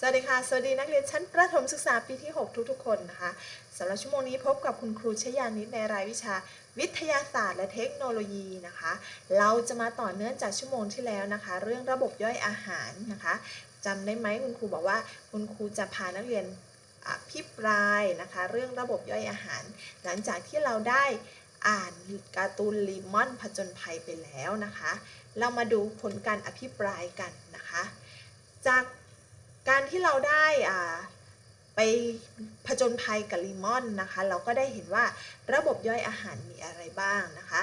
สวัสดีค่ะ สวัสดีนักเรียนชั้นประถมศึกษาปีที่ 6 ทุกๆ คนนะคะสำหรับชั่วโมงนี้พบกับคุณครูชยานิดในรายวิชา วิทยาศาสตร์และเทคโนโลยีนะคะ เราจะมาต่อเนื่องจากชั่วโมงที่แล้วนะคะ เรื่องระบบย่อยอาหารนะคะจำได้ไหมคุณครูบอกว่าคุณครูจะพานักเรียนอภิปรายนะคะ เรื่องระบบย่อยอาหาร หลังจากที่เราได้อ่านการ์ตูนลิมอนผจญภัยไปแล้วนะคะ เรามาดูผลการอภิปรายกันนะคะ จาก ที่เราได้อ่าไปผจญภัยกับลิมอนนะคะ เราก็ได้เห็นว่าระบบย่อยอาหารมีอะไรบ้างนะคะ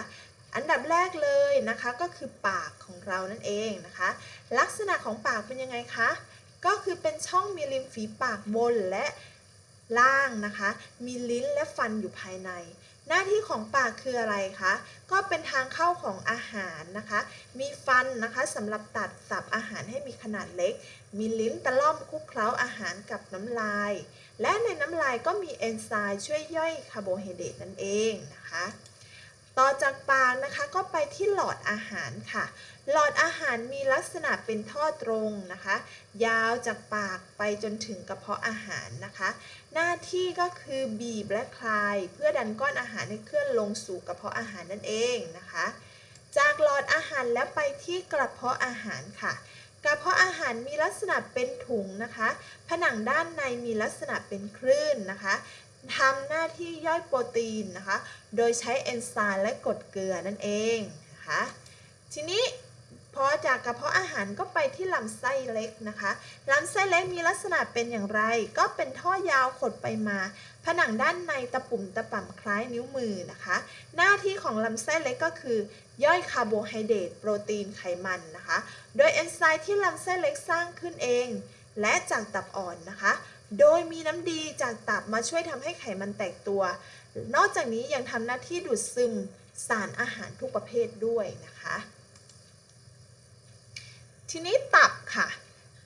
อันดับแรกเลยนะคะก็คือปากของเรานั่นเองนะคะ ลักษณะของปากเป็นยังไงคะ ก็คือเป็นช่องมีริมฝีปากบนและล่างนะคะ มีลิ้นและฟันอยู่ภายใน หน้าที่ของปากคืออะไรคะ ก็เป็นทางเข้าของอาหารนะคะ มีฟันนะคะสำหรับตัดสับอาหารให้มีขนาดเล็ก มีลิ้นตะล่อมคลุกเคล้าอาหารกับน้ำลาย และในน้ำลายก็มีเอนไซม์ช่วยย่อยคาร์โบไฮเดรตนั่นเองนะคะ ต่อจากปากนะคะก็ไปที่หลอดอาหารค่ะ หลอดอาหารมีลักษณะเป็นท่อตรงนะคะ ยาวจากปากไปจนถึงกระเพาะอาหารนะคะ หน้าที่ก็คือบีบและคลาย เพื่อดันก้อนอาหารให้เคลื่อนลงสู่กระเพาะอาหารนั่นเองนะคะ จากหลอดอาหารแล้วไปที่กระเพาะอาหารค่ะกระเพาะอาหารมีลักษณะเป็นถุงนะคะ ผนังด้านในมีลักษณะเป็นคลื่นนะคะ ทำหน้าที่ย่อยโปรตีนนะคะ โดยใช้เอนไซม์และกรดเกลือนั่นเองนะคะ ทีนี้พอจากกระเพาะอาหารก็ไปที่ลำไส้เล็กนะคะ ลำไส้เล็กมีลักษณะเป็นอย่างไร ก็เป็นท่อยาวขดไปมา ผนังด้านในตะปุ่มตะป่ำคล้ายนิ้วมือนะคะ หน้าที่ของลำไส้เล็กก็คือย่อยคาร์โบไฮเดรตโปรตีนไขมันนะคะ โดยเอนไซม์ที่ลำไส้เล็กสร้างขึ้นเอง และจากตับอ่อนนะคะ โดยมีน้ำดีจากตับมาช่วยทำให้ไขมันแตกตัว นอกจากนี้ยังทำหน้าที่ดูดซึมสารอาหารทุกประเภทด้วยนะคะ ทีนี้ตับค่ะ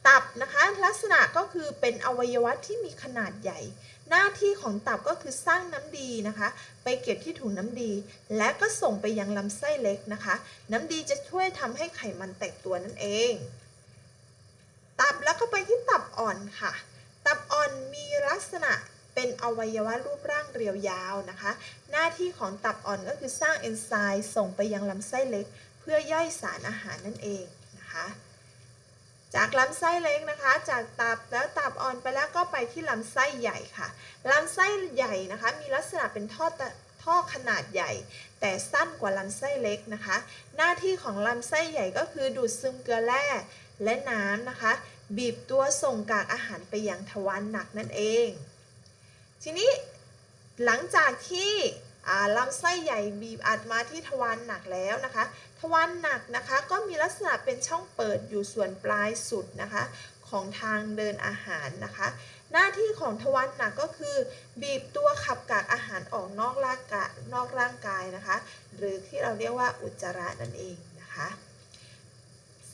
ตับนะคะลักษณะก็คือเป็นอวัยวะที่มีขนาดใหญ่ หน้าที่ของตับก็คือสร้างน้ำดีนะคะ ไปเก็บที่ถุงน้ำดี และก็ส่งไปยังลำไส้เล็กนะคะ น้ำดีจะช่วยทำให้ไขมันแตกตัวนั่นเอง ตับแล้วก็ไปที่ตับอ่อนค่ะ ตับอ่อนมีลักษณะเป็นอวัยวะรูปร่างเรียวยาวนะคะ หน้าที่ของตับอ่อนก็คือสร้างเอนไซม์ส่งไปยังลำไส้เล็ก เพื่อย่อยสารอาหารนั่นเองนะคะ จากลำไส้เล็กนะคะ จากตับแล้วตับอ่อนไปแล้วก็ไปที่ลำไส้ใหญ่ค่ะลำไส้ใหญ่นะคะ มีลักษณะเป็นท่อตท่อขนาดใหญ่ แต่สั้นกว่าลำไส้เล็กนะคะ หน้าที่ของลำไส้ใหญ่ก็คือดูดซึมเกลือแร่และน้ำนะคะ บีบตัวส่งกากอาหารไปยังทวารหนักนั่นเอง ทีนี้หลังจากที่ลำไส้ใหญ่บีบอัดมาที่ทวารหนักแล้วนะคะ ทวารหนักนะคะก็มีลักษณะเป็นช่องเปิดอยู่ส่วนปลายสุดนะคะ ของทางเดินอาหารนะคะ หน้าที่ของทวารหนักก็คือ บีบตัวขับกากอาหารออกนอกร่างกายนอกร่างกายนะคะ หรือที่เราเรียกว่าอุจจาระนั่นเองนะคะ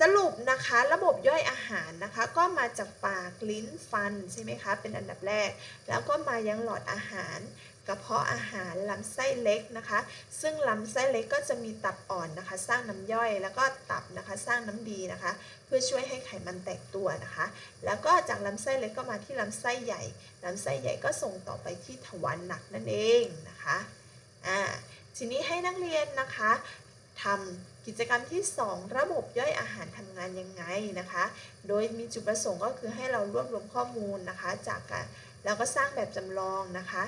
สรุปนะคะระบบย่อยอาหารนะคะก็มาจากปากลิ้นฟันใช่ไหมคะเป็นอันดับแรก แล้วก็มายังหลอดอาหารกระเพาะอาหารลำไส้เล็กนะคะ ซึ่งลำไส้เล็กก็จะมีตับอ่อนนะคะ สร้างน้ำย่อยแล้วก็ตับนะคะสร้างน้ำดีนะคะ เพื่อช่วยให้ไขมันแตกตัวนะคะ แล้วก็จากลำไส้เล็กก็มาที่ลำไส้ใหญ่ลำไส้ใหญ่ก็ส่งต่อไปที่ทวารหนักนั่นเองนะคะอ่าทีนี้ให้นักเรียนนะคะทำ กิจกรรมที่ 2 ระบบย่อยอาหารทำงานยังไงนะคะ โดยมีจุดประสงค์ก็คือให้เรารวบรวมข้อมูลนะคะ จากการแล้วก็สร้างแบบจำลองนะคะ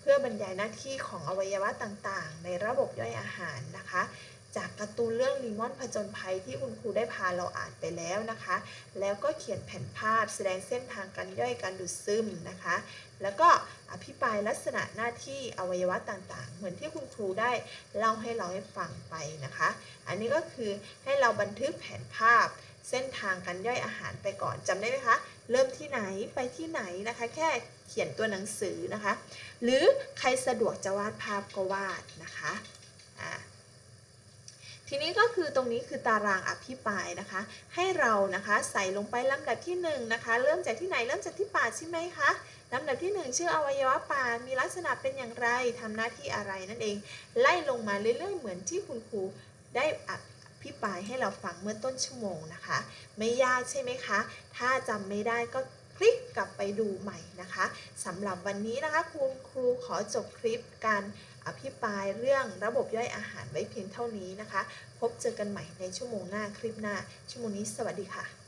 เพื่อบรรยายหน้าที่ของอวัยวะต่างๆ ในระบบย่อยอาหารนะคะ จากการ์ตูนเรื่องลีมอนผจญภัยที่คุณครูได้พาเราอ่านไปแล้วนะคะ แล้วก็เขียนแผนภาพแสดงเส้นทางการย่อยการดูดซึมนะคะ แล้วก็อภิปรายลักษณะหน้าที่อวัยวะต่างๆ เหมือนที่คุณครูได้เล่าให้เราให้ฟังไปนะคะ อันนี้ก็คือให้เราบันทึกแผนภาพเส้นทางการย่อยอาหารไปก่อนจำได้ไหมคะ เริ่มที่ไหนไปที่ไหนนะคะ แค่เขียนตัวหนังสือนะคะ หรือใครสะดวกจะวาดภาพก็วาดนะคะอ่า ทีนี้ก็คือตรงนี้คือตารางอภิปรายนะคะ ให้เรานะคะใส่ลงไปลำดับที่1นงนะคะ เริ่มจากที่ไหนเริ่มจากที่ปากใช่ไหมคะลำดับที่ 1 ชื่ออวัยวะปากมีลักษณะเป็นอย่างไรทำหน้าที่อะไรนั่นเอง ไล่ลงมาเรื่อยๆ เหมือนที่คุณครูได้อภิปรายให้เราฟังเมื่อต้นชั่วโมงนะคะ ไม่ยากใช่ไหมคะ ถ้าจำไม่ได้ก็คลิกกลับไปดูใหม่นะคะสำหรับวันนี้นะคะคุณครูขอจบคลิปการ อภิปรายเรื่องระบบย่อยอาหารไว้เพียงเท่านี้นะคะ พบเจอกันใหม่ในชั่วโมงหน้าคลิปหน้า ชั่วโมงนี้สวัสดีค่ะ